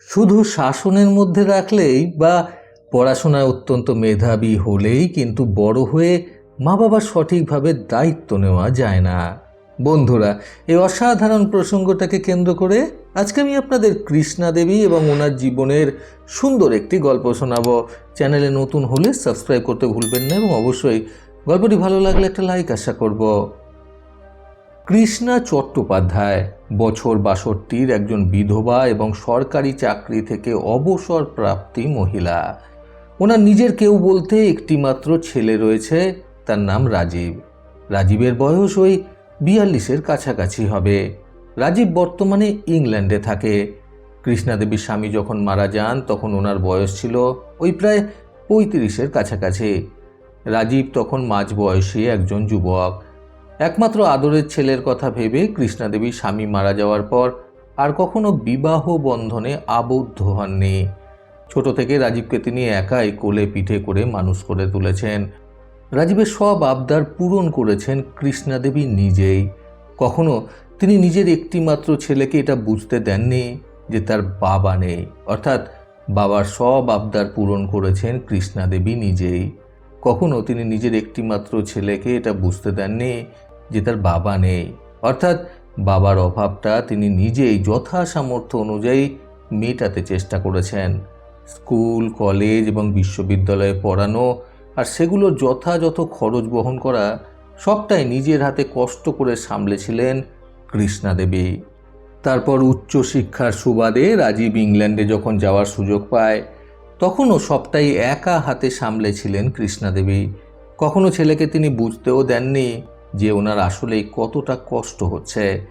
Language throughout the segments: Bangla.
শুধু শাসনের মধ্যে রাখলেই বা পড়াশোনায় অত্যন্ত মেধাবী হলেই কিন্তু বড় হয়ে মা বাবার সঠিকভাবে দায়িত্ব নেওয়া যায় না। বন্ধুরা এই অসাধারণ প্রসঙ্গটাকে কেন্দ্র করে আজকে আমি আপনাদের কৃষ্ণা দেবী এবং ওনার জীবনের সুন্দর একটি গল্প শোনাবো। চ্যানেলে নতুন হলে সাবস্ক্রাইব করতে ভুলবেন না এবং অবশ্যই গল্পটি ভালো লাগলে একটা লাইক আশা করব। কৃষ্ণা চট্টোপাধ্যায়, বছর বাষট্টির একজন বিধবা এবং সরকারি চাকরি থেকে অবসর প্রাপ্তি মহিলা। ওনার নিজের কেউ বলতে একটিমাত্র ছেলে রয়েছে, তার নাম রাজীব। রাজীবের বয়স ওই বিয়াল্লিশের কাছাকাছি হবে। রাজীব বর্তমানে ইংল্যান্ডে থাকে। কৃষ্ণাদেবীর স্বামী যখন মারা যান, তখন ওনার বয়স ছিল ওই প্রায় পঁয়ত্রিশের কাছাকাছি। রাজীব তখন মাঝ বয়সী একজন যুবক। একমাত্র আদরের ছেলের কথা ভেবে কৃষ্ণাদেবী স্বামী মারা যাওয়ার পর আর কখনো বিবাহ বন্ধনে আবদ্ধ হননি। ছোট থেকে রাজীবকে তিনি একাই কোলে পিঠে করে মানুষ করে তুলেছেন। রাজীবের সব আবদার পূরণ করেছেন কৃষ্ণাদেবী নিজেই। কখনো তিনি নিজের একটিমাত্র ছেলেকে এটা বুঝতে দেননি যে তার বাবা নেই। অর্থাৎ বাবার সব আবদার পূরণ করেছেন কৃষ্ণাদেবী নিজেই। কখনো তিনি নিজের একটিমাত্র ছেলেকে এটা বুঝতে দেননি যে তার বাবা নেই। অর্থাৎ বাবার অভাবটা তিনি নিজেই যথাসামর্থ্য অনুযায়ী মেটাতে চেষ্টা করেছেন। স্কুল, কলেজ এবং বিশ্ববিদ্যালয়ে পড়ানো আর সেগুলোর যথাযথ খরচ বহন করা সবটাই নিজের হাতে কষ্ট করে সামলেছিলেন কৃষ্ণা দেবী। তারপর উচ্চশিক্ষার সুবাদে রাজীব ইংল্যান্ডে যখন যাওয়ার সুযোগ পায়, তখনও সবটাই একা হাতে সামলেছিলেন কৃষ্ণাদেবী কখনো ছেলেকে তিনি বুঝতেও দেননি। যে ওনার আসলে কতটা কষ্ট হচ্ছে।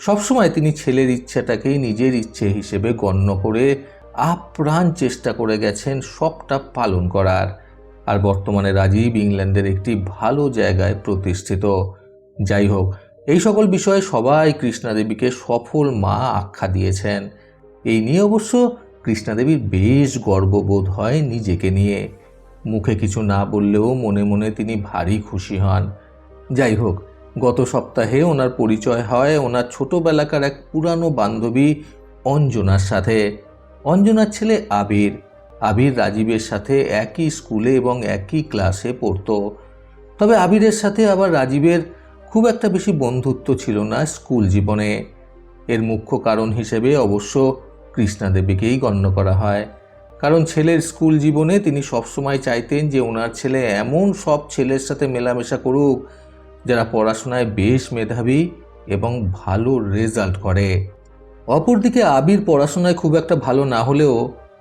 সবসময় তিনি ছেলের ইচ্ছাটাকেই নিজের ইচ্ছে হিসেবে গণ্য করে আপ্রাণ চেষ্টা করে গেছেন সবটা পালন করার। আর বর্তমানে রাজীব ইংল্যান্ডের একটি ভালো জায়গায় প্রতিষ্ঠিত। যাই হোক, এই সকল বিষয়ে সবাই কৃষ্ণাদেবীকে সফল মা আখ্যা দিয়েছেন। এই নিয়ে অবশ্য কৃষ্ণাদেবীর বেশ গর্ববোধ হয় নিজেকে নিয়ে। মুখে কিছু না বললেও মনে মনে তিনি ভারী খুশি হন। যাই হোক, গত সপ্তাহে ওনার পরিচয় হয় ওনার ছোটবেলাকার এক পুরানো বান্ধবী অঞ্জনার সাথে। অঞ্জনার ছেলে আবির। আবির রাজীবের সাথে একই স্কুলে এবং একই ক্লাসে পড়তো। তবে আবিরের সাথে আবার রাজীবের খুব একটা বেশি বন্ধুত্ব ছিল না স্কুল জীবনে। এর মুখ্য কারণ হিসেবে অবশ্য কৃষ্ণাদেবীকেই গণ্য করা হয়। কারণ ছেলের স্কুল জীবনে তিনি সবসময় চাইতেন যে ওনার ছেলে এমন সব ছেলের সাথে মেলামেশা করুক যারা পড়াশোনায় বেশ মেধাবী এবং ভালো রেজাল্ট করে। অপরদিকে আবির পড়াশোনায় খুব একটা ভালো না হলেও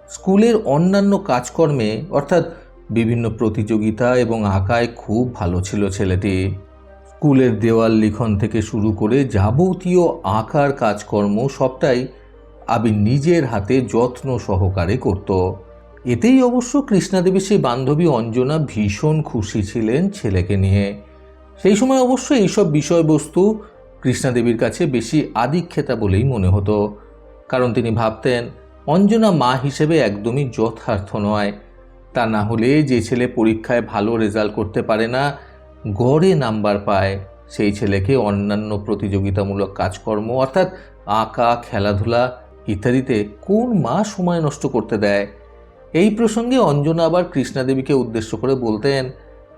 স্কুলের অন্যান্য কাজকর্মে, অর্থাৎ বিভিন্ন প্রতিযোগিতা এবং আঁকায় খুব ভালো ছিল ছেলেটি। স্কুলের দেওয়াল লিখন থেকে শুরু করে যাবতীয় আঁকার কাজকর্ম সবটাই আবির নিজের হাতে যত্ন সহকারে করত। এতেই অবশ্য কৃষ্ণাদেবী সেই বান্ধবী অঞ্জনা ভীষণ খুশি ছিলেন ছেলেকে নিয়ে। সেই সময় অবশ্য এইসব বিষয়বস্তু কৃষ্ণাদেবীর কাছে বেশি আদিক্ষেতা বলেই মনে হতো। কারণ তিনি ভাবতেন, অঞ্জনা মা হিসেবে একদমই যথার্থ নয়। তা না হলে যে ছেলে পরীক্ষায় ভালো রেজাল্ট করতে পারে না, গড়ে নাম্বার পায়, সেই ছেলেকে অন্যান্য প্রতিযোগিতামূলক কাজকর্ম, অর্থাৎ আঁকা, খেলাধুলা ইত্যাদিতে কোন মা সময় নষ্ট করতে দেয়? এই প্রসঙ্গে অঞ্জনা আবার কৃষ্ণাদেবীকে উদ্দেশ্য করে বলতেন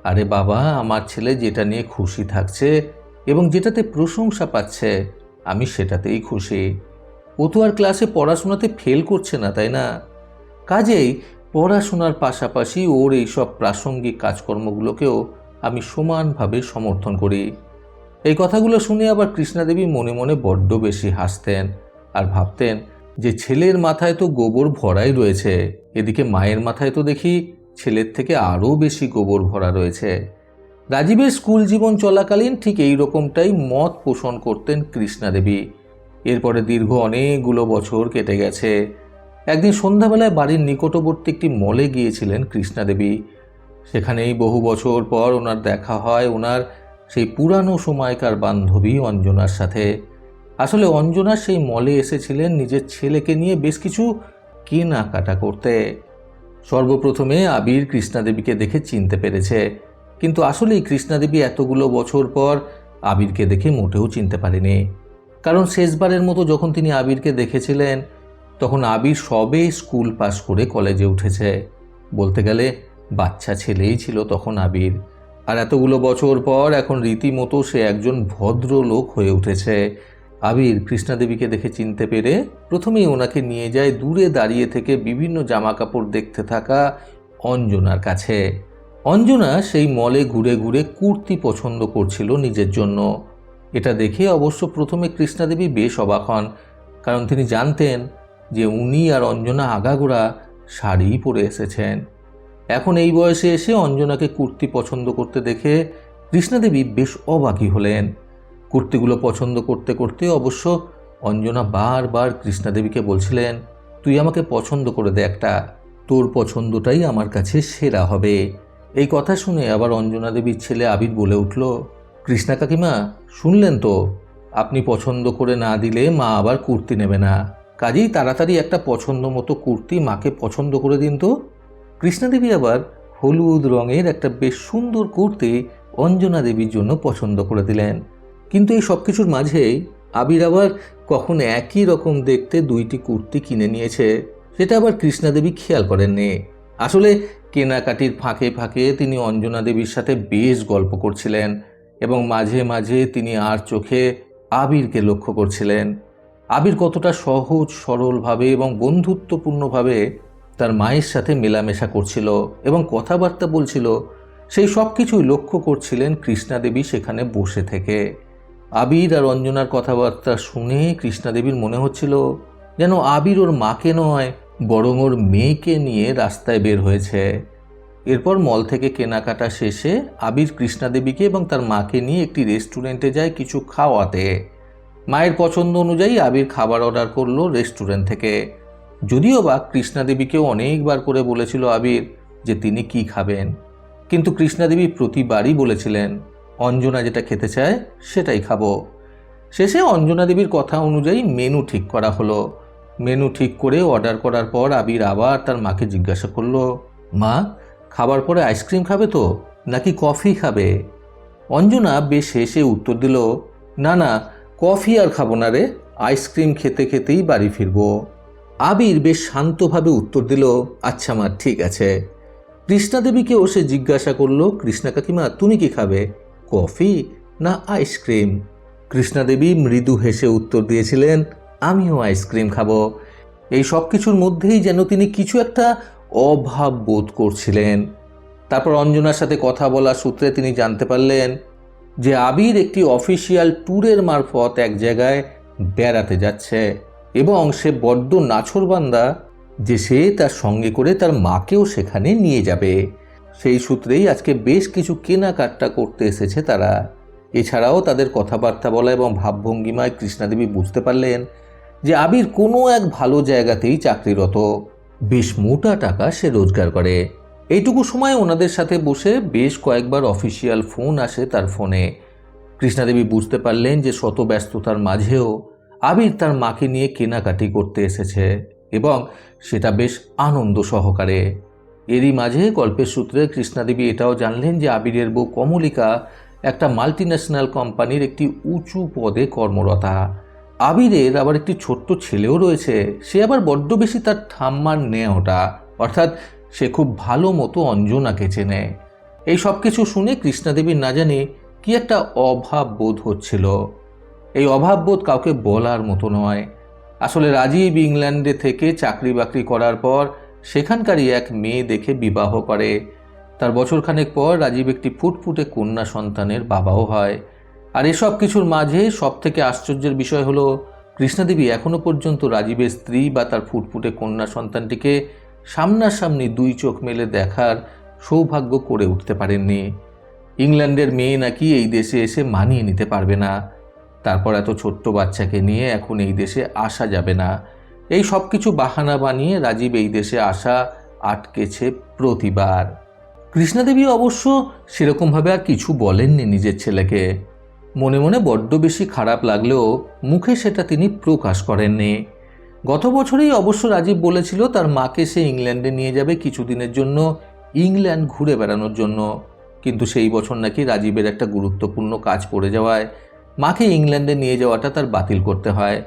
আরে বাবা, আমার ছেলে যেটা নিয়ে খুশি থাকছে এবং যেটাতে প্রশংসা পাচ্ছে, আমি সেটাতেই খুশি। ও তো আর ক্লাসে পড়াশোনাতে ফেল করছে না, তাই না? কাজেই পড়াশোনার পাশাপাশি ওর এইসব প্রাসঙ্গিক কাজকর্মগুলোকেও আমি সমানভাবে সমর্থন করি। এই কথাগুলো শুনে আবার কৃষ্ণাদেবী মনে মনে বড্ড বেশি হাসতেন আর ভাবতেন যে ছেলের মাথায় তো গোবর ভরাই রয়েছে, এদিকে মায়ের মাথায় তো দেখি ছেলের থেকে আরও বেশি গোবর ভরা রয়েছে। রাজীবের স্কুল জীবন চলাকালীন ঠিক এই রকমটাই মত পোষণ করতেন কৃষ্ণাদেবী। এরপরে দীর্ঘ অনেকগুলো বছর কেটে গেছে। একদিন সন্ধ্যাবেলায় বাড়ির নিকটবর্তী একটি মলে গিয়েছিলেন কৃষ্ণাদেবী। সেখানেই বহু বছর পর ওনার দেখা হয় ওনার সেই পুরানো সময়কার বান্ধবী অঞ্জনার সাথে। আসলে অঞ্জনা সেই মলে এসেছিলেন নিজের ছেলেকে নিয়ে বেশ কিছু কেনাকাটা করতে। সর্বপ্রথমে আবির কৃষ্ণাদেবীকে দেখে চিনতে পেরেছে। কিন্তু আসলেই কৃষ্ণাদেবী এতগুলো বছর পর আবিরকে দেখে মোটেও চিনতে পারেনি। কারণ শেষবারের মতো যখন তিনি আবিরকে দেখেছিলেন, তখন আবির সবে স্কুল পাস করে কলেজে উঠেছে। বলতে গেলে বাচ্চা ছেলেই ছিল তখন আবির। আর এতগুলো বছর পর এখন রীতিমতো সে একজন ভদ্রলোক হয়ে উঠেছে। আবির কৃষ্ণাদেবীকে দেখে চিনতে পেরে প্রথমেই ওনাকে নিয়ে যায় দূরে দাঁড়িয়ে থেকে বিভিন্ন জামা কাপড় দেখতে থাকা অঞ্জনার কাছে। অঞ্জনা সেই মলে ঘুরে ঘুরে কুর্তি পছন্দ করছিল নিজের জন্য। এটা দেখে অবশ্য প্রথমে কৃষ্ণাদেবী বেশ অবাক হন, কারণ তিনি জানতেন যে উনি আর অঞ্জনা আগাগোড়া শাড়ি পরে এসেছেন। এখন এই বয়সে এসে অঞ্জনাকে কুর্তি পছন্দ করতে দেখে কৃষ্ণাদেবী বেশ অবাকই হলেন। কুর্তিগুলো পছন্দ করতে করতে অবশ্য অঞ্জনা বারবার কৃষ্ণাদেবীকে বলছিলেন, তুই আমাকে পছন্দ করে দে একটা, তোর পছন্দটাই আমার কাছে সেরা হবে। এই কথা শুনে আবার অঞ্জনা দেবীর ছেলে আবির বলে উঠল, কৃষ্ণা কাকিমা, শুনলেন তো? আপনি পছন্দ করে না দিলে মা আবার কুর্তি নেবে না। কাজেই তাড়াতাড়ি একটা পছন্দ মতো কুর্তি মাকে পছন্দ করে দিন তো। কৃষ্ণাদেবী আবার হলুদ রঙের একটা বেশ সুন্দর কুর্তি অঞ্জনা দেবীর জন্য পছন্দ করে দিলেন। কিন্তু এই সব কিছুর মাঝেই আবির আবার কখন একই রকম দেখতে দুইটি কুর্তি কিনে নিয়েছে সেটা আবার কৃষ্ণাদেবী খেয়াল করেননি। আসলে কেনাকাটির ফাঁকে ফাঁকে তিনি অঞ্জনা দেবীর সাথে বেশ গল্প করছিলেন এবং মাঝে মাঝে তিনি আর চোখে আবিরকে লক্ষ্য করছিলেন। আবির কতটা সহজ, সরলভাবে এবং বন্ধুত্বপূর্ণভাবে তার মায়ের সাথে মেলামেশা করছিল এবং কথাবার্তা বলছিল, সেই সব কিছুই লক্ষ্য করছিলেন কৃষ্ণাদেবী সেখানে বসে থেকে। আবির আর অঞ্জনার কথাবার্তা শুনে কৃষ্ণাদেবীর মনে হচ্ছিল যেন আবির ওর মাকে নয়, বরং ওর মেয়েকে নিয়ে রাস্তায় বের হয়েছে। এরপর মল থেকে কেনাকাটা শেষে আবির কৃষ্ণাদেবীকে এবং তার মাকে নিয়ে একটি রেস্টুরেন্টে যায় কিছু খাওয়াতে। মায়ের পছন্দ অনুযায়ী আবির খাবার অর্ডার করল রেস্টুরেন্ট থেকে। যদিও বা কৃষ্ণাদেবীকেও অনেকবার করে বলেছিল আবির যে তিনি কি খাবেন। কিন্তু কৃষ্ণাদেবী প্রতিবারই বলেছিলেন অঞ্জনা যেটা খেতে চায়, সেটাই খাব। শেষে অঞ্জনা দেবীর কথা অনুযায়ী মেনু ঠিক করা হলো। মেনু ঠিক করে অর্ডার করার পর আবির আবার তার মাকে জিজ্ঞাসা করল, মা, খাবার পরে আইসক্রিম খাবে তো, নাকি কফি খাবে? অঞ্জনা বেশ হেসে উত্তর দিল, না না কফি আর খাব না রে আইসক্রিম খেতে খেতেই বাড়ি ফিরবো। আবির বেশ শান্তভাবে উত্তর দিল আচ্ছা মা, ঠিক আছে। কৃষ্ণা দেবীকেও সে জিজ্ঞাসা করল, কৃষ্ণা কাকিমা, তুমি কি খাবে? কফি না আইসক্রিম কৃষ্ণা দেবী মৃদু হেসে উত্তর দিয়েছিলেন, আমিও আইসক্রিম খাব। এই সব কিছুর মধ্যেই যেন তিনি কিছু একটা অভাব বোধ করছিলেন। তারপর অঞ্জনার সাথে কথা বলার সূত্রে তিনি জানতে পারলেন যে আবির একটি অফিসিয়াল ট্যুরের মারফত এক জায়গায় বেড়াতে যাচ্ছে এবং সে বড্ড নাছরবান্দা যে সে তার সঙ্গে করে তার মাকেও সেখানে নিয়ে যাবে। সেই সূত্রেই আজকে বেশ কিছু কেনাকাটা করতে এসেছে তারা। এছাড়াও তাদের কথাবার্তা বলা এবং ভাবভঙ্গিমায় কৃষ্ণাদেবী বুঝতে পারলেন যে আবির কোনো এক ভালো জায়গাতেই চাকরিরত। বেশ মোটা টাকা সে রোজগার করে। এইটুকু সময় ওনাদের সাথে বসে বেশ কয়েকবার অফিসিয়াল ফোন আসে তার ফোনে। কৃষ্ণাদেবী বুঝতে পারলেন যে শত ব্যস্ততার মাঝেও আবির তার মাকে নিয়ে কেনাকাটি করতে এসেছে এবং সেটা বেশ আনন্দ সহকারে। এরই মাঝে গল্পের সূত্রে কৃষ্ণাদেবী এটাও জানলেন যে আবিরের বউ কমলিকা একটা মাল্টিন্যাশনাল কোম্পানির একটি উঁচু পদে কর্মরতা। আবিরের আবার একটি ছোট্ট ছেলেও রয়েছে, সে আবার বড্ড বেশি তার ঠাম্মার নেওটা, অর্থাৎ সে খুব ভালো মতো অঞ্জনাকে চেনে। এই সব কিছু শুনে কৃষ্ণাদেবীর না জানি কি একটা অভাব বোধ হচ্ছিল। এই অভাব বোধ কাউকে বলার মতো নয়। আসলে রাজীব ইংল্যান্ডে থেকে চাকরি বাকরি করার পর সেখানকারই এক মেয়ে দেখে বিবাহ করে। তার বছরখানেক পর রাজীব একটি ফুটফুটে কন্যা সন্তানের বাবাও হয়। আর এসব কিছুর মাঝে সব থেকে আশ্চর্যের বিষয় হলো, কৃষ্ণাদেবী এখনও পর্যন্ত রাজীবের স্ত্রী বা তার ফুটফুটে কন্যা সন্তানটিকে সামনাসামনি দুই চোখ মেলে দেখার সৌভাগ্য করে উঠতে পারেননি। ইংল্যান্ডের মেয়ে নাকি এই দেশে এসে মানিয়ে নিতে পারবে না। তারপর এত ছোট্ট বাচ্চাকে নিয়ে এখন এই দেশে আসা যাবে না। এই সব কিছু বাহানা বানিয়ে রাজীব এই দেশে আসা আটকেছে প্রতিবার। কৃষ্ণাদেবী অবশ্য সেরকমভাবে আর কিছু বলেননি নিজের ছেলেকে। মনে মনে বড্ড বেশি খারাপ লাগলেও মুখে সেটা তিনি প্রকাশ করেননি। গত বছরেই অবশ্য রাজীব বলেছিল তার মাকে সে ইংল্যান্ডে নিয়ে যাবে কিছুদিনের জন্য, ইংল্যান্ড ঘুরে বেড়ানোর জন্য। কিন্তু সেই বছর নাকি রাজীবের একটা গুরুত্বপূর্ণ কাজ পড়ে যাওয়ায় মাকে ইংল্যান্ডে নিয়ে যাওয়াটা তার বাতিল করতে হয়।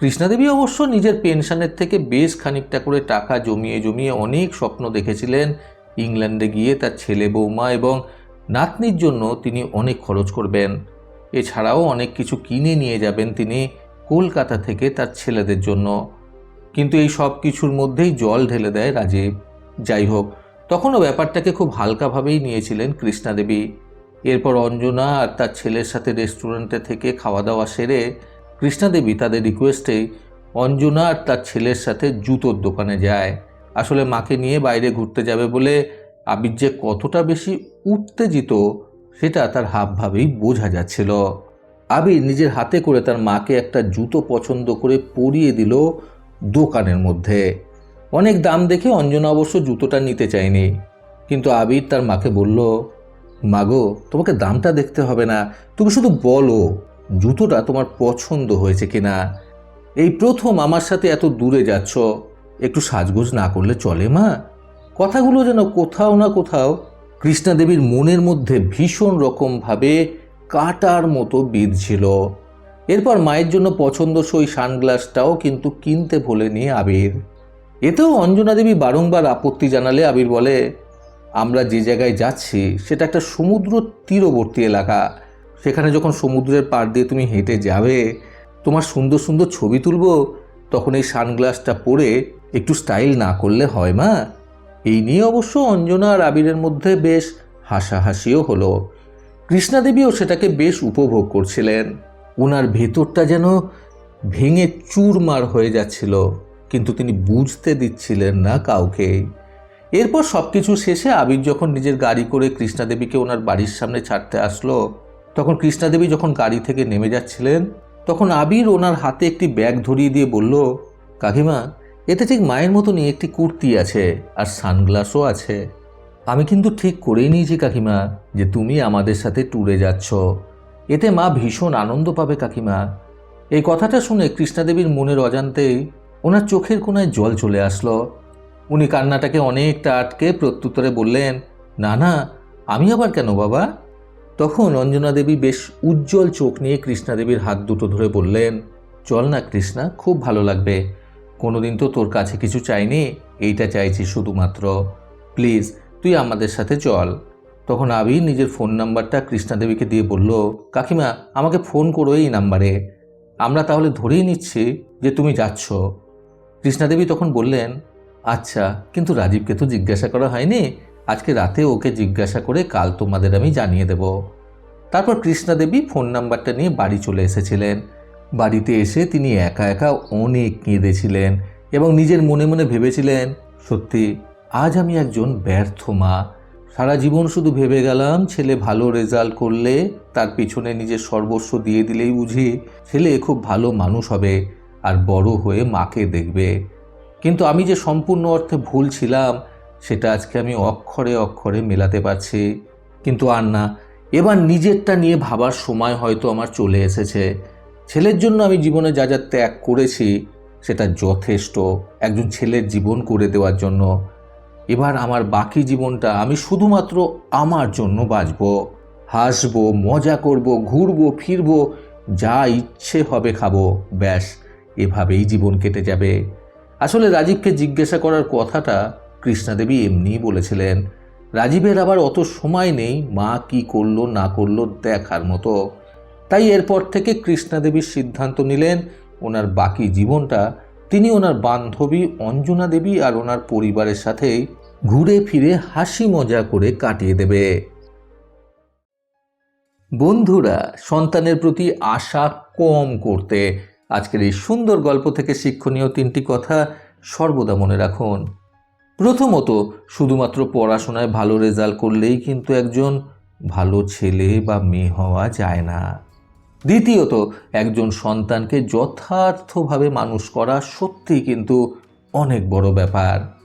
কৃষ্ণাদেবী অবশ্য নিজের পেনশনের থেকে বেশ খানিকটা করে টাকা জমিয়ে জমিয়ে অনেক স্বপ্ন দেখেছিলেন। ইংল্যান্ডে গিয়ে তার ছেলে বৌমা এবং নাতনির জন্য তিনি অনেক খরচ করবেন। এছাড়াও অনেক কিছু কিনে নিয়ে যাবেন তিনি কলকাতা থেকে তার ছেলেদের জন্য। কিন্তু এই সব কিছুর মধ্যেই জল ঢেলে দেয় রাজীব। যাই হোক, তখনও ব্যাপারটাকে খুব হালকাভাবেই নিয়েছিলেন কৃষ্ণাদেবী। এরপর অঞ্জনা আর তার ছেলের সাথে রেস্টুরেন্টে থেকে খাওয়া দাওয়া সেরে কৃষ্ণাদেবী তাদের রিকোয়েস্টে অঞ্জনা আর তার ছেলের সাথে জুতোর দোকানে যায়। আসলে মাকে নিয়ে বাইরে ঘুরতে যাবে বলে আবির যে কতটা বেশি উত্তেজিত, সেটা তার হাবভাবেই বোঝা যাচ্ছিল। আবির নিজের হাতে করে তার মাকে একটা জুতো পছন্দ করে পরিয়ে দিল দোকানের মধ্যে। অনেক দাম দেখে অঞ্জনা অবশ্য জুতোটা নিতে চায়নি। কিন্তু আবির তার মাকে বলল মাগো তোমাকে দামটা দেখতে হবে না। তুমি শুধু বলো। জুতোটা তোমার পছন্দ হয়েছে কিনা? এই প্রথম আমার সাথে এত দূরে যাচ্ছ, একটু সাজগোজ না করলে চলে মা? কথাগুলো যেন কোথাও না কোথাও কৃষ্ণা দেবীর মনের মধ্যে ভীষণ রকমভাবে কাটার মতো বিঁধছিল। এরপর মায়ের জন্য পছন্দসই সানগ্লাসটাও কিন্তু কিনতে ভোলেনি আবির। এতেও অঞ্জনা দেবী বারংবার আপত্তি জানালে আবির বলে, আমরা যে জায়গায় যাচ্ছি, সেটা একটা সমুদ্র তীরবর্তী এলাকা। সেখানে যখন সমুদ্রের পাড় দিয়ে তুমি হেঁটে যাবে, তোমার সুন্দর সুন্দর ছবি তুলবো, তখন এই সানগ্লাসটা পরে একটু স্টাইল না করলে হয় মা। এই নিয়ে অবশ্য অঞ্জনা আর আবিরের মধ্যে বেশ হাসাহাসিও হলো। কৃষ্ণাদেবীও সেটাকে বেশ উপভোগ করছিলেন। ওনার ভেতরটা যেন ভেঙে চুরমার হয়ে যাচ্ছিল, কিন্তু তিনি বুঝতে দিচ্ছিলেন না কাউকে। এরপর সব কিছু শেষে আবির যখন নিজের গাড়ি করে কৃষ্ণাদেবীকে ওনার বাড়ির সামনে ছাড়তে আসলো তখন কৃষ্ণাদেবী যখন গাড়ি থেকে নেমে যাচ্ছিলেন, তখন আবির ওনার হাতে একটি ব্যাগ ধরিয়ে দিয়ে বলল, কাকিমা, এতে ঠিক মায়ের মতনই একটি কুর্তি আছে আর সানগ্লাসও আছে। আমি কিন্তু ঠিক করেই নিয়েছি কাকিমা যে তুমি আমাদের সাথে ট্যুরে যাচ্ছ। এতে মা ভীষণ আনন্দ পাবে কাকিমা। এই কথাটা শুনে কৃষ্ণাদেবীর মনের অজান্তেই ওনার চোখের কোনায় জল চলে আসলো। উনি কান্নাটাকে অনেকটা আটকে প্রত্যুত্তরে বললেন, না না, আমি আবার কেন বাবা? তখন অঞ্জনা দেবী বেশ উজ্জ্বল চোখ নিয়ে কৃষ্ণা দেবীর হাত দুটো ধরে বললেন, চল না কৃষ্ণা, খুব ভালো লাগবে। কোনোদিন তো তোর কাছে কিছু চাইনি, এইটা চাইছি শুধুমাত্র। প্লিজ, তুই আমাদের সাথে চল। তখন আবির নিজের ফোন নাম্বারটা কৃষ্ণা দেবীকে দিয়ে বলল, কাকিমা, আমাকে ফোন করো এই নাম্বারে। আমরা তাহলে ধরেই নিচ্ছি যে তুমি যাচ্ছ। কৃষ্ণাদেবী তখন বললেন আচ্ছা কিন্তু রাজীবকে তো জিজ্ঞাসা করা হয়নি? আজকে রাতে ওকে জিজ্ঞাসা করে কাল তোমাদের আমি জানিয়ে দেব। তারপর কৃষ্ণাদেবী ফোন নাম্বারটা নিয়ে বাড়ি চলে এসেছিলেন। বাড়িতে এসে তিনি একা একা অনেক কেঁদেছিলেন এবং নিজের মনে মনে ভেবেছিলেন, সত্যি, আজ আমি একজন ব্যর্থ মা। সারা জীবন শুধু ভেবে গেলাম, ছেলে ভালো রেজাল্ট করলে তার পিছনে নিজের সর্বস্ব দিয়ে দিলেই বুঝি ছেলে খুব ভালো মানুষ হবে আর বড় হয়ে মাকে দেখবে। কিন্তু আমি যে সম্পূর্ণ অর্থে ভুল ছিলাম সেটা আজকে আমি অক্ষরে অক্ষরে মেলাতে পারছি। কিন্তু আর না এবার নিজেরটা নিয়ে ভাবার সময় হয়তো আমার চলে এসেছে। ছেলের জন্য আমি জীবনে যা যা ত্যাগ করেছি, সেটা যথেষ্ট একজন ছেলের জীবন করে দেওয়ার জন্য। এবার আমার বাকি জীবনটা আমি শুধুমাত্র আমার জন্য বাঁচব। হাসব, মজা করব, ঘুরবো, ফিরবো, যা ইচ্ছে হবে খাব, ব্যাস, এভাবেই জীবন কেটে যাবে। আসলে রাজীবকে জিজ্ঞাসা করার কথাটা কৃষ্ণাদেবী এমনিই বলেছিলেন, রাজীবের আবার অত সময় নেই, মা কি করল, না করল দেখার মতো। তাই এরপর থেকে কৃষ্ণাদেবীর সিদ্ধান্ত নিলেন, ওনার বাকি জীবনটা তিনি ওনার বান্ধবী অঞ্জনা দেবী আর ওনার পরিবারের সাথেই ঘুরে ফিরে হাসি মজা করে কাটিয়ে দেবে। বন্ধুরা, সন্তানের প্রতি আশা কম করতে আজকের এই সুন্দর গল্প থেকে শিক্ষণীয় তিনটি কথা সর্বদা মনে রাখুন। প্রথমত, শুধুমাত্র পড়াশোনায় ভালো রেজাল্ট করলেই কিন্তু একজন ভালো ছেলে বা মেয়ে হওয়া যায় না। দ্বিতীয়ত, একজন সন্তানকে যথার্থভাবে মানুষ করা সত্যিই কিন্তু অনেক বড় ব্যাপার।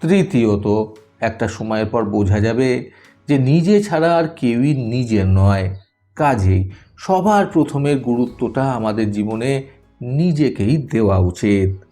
তৃতীয়ত, একটা সময়ের পর বোঝা যাবে যে নিজে ছাড়া আর কেউই নিজের নয়। কাজেই সবার প্রথমের গুরুত্বটা আমাদের জীবনে নিজেকেই দেওয়া উচিত।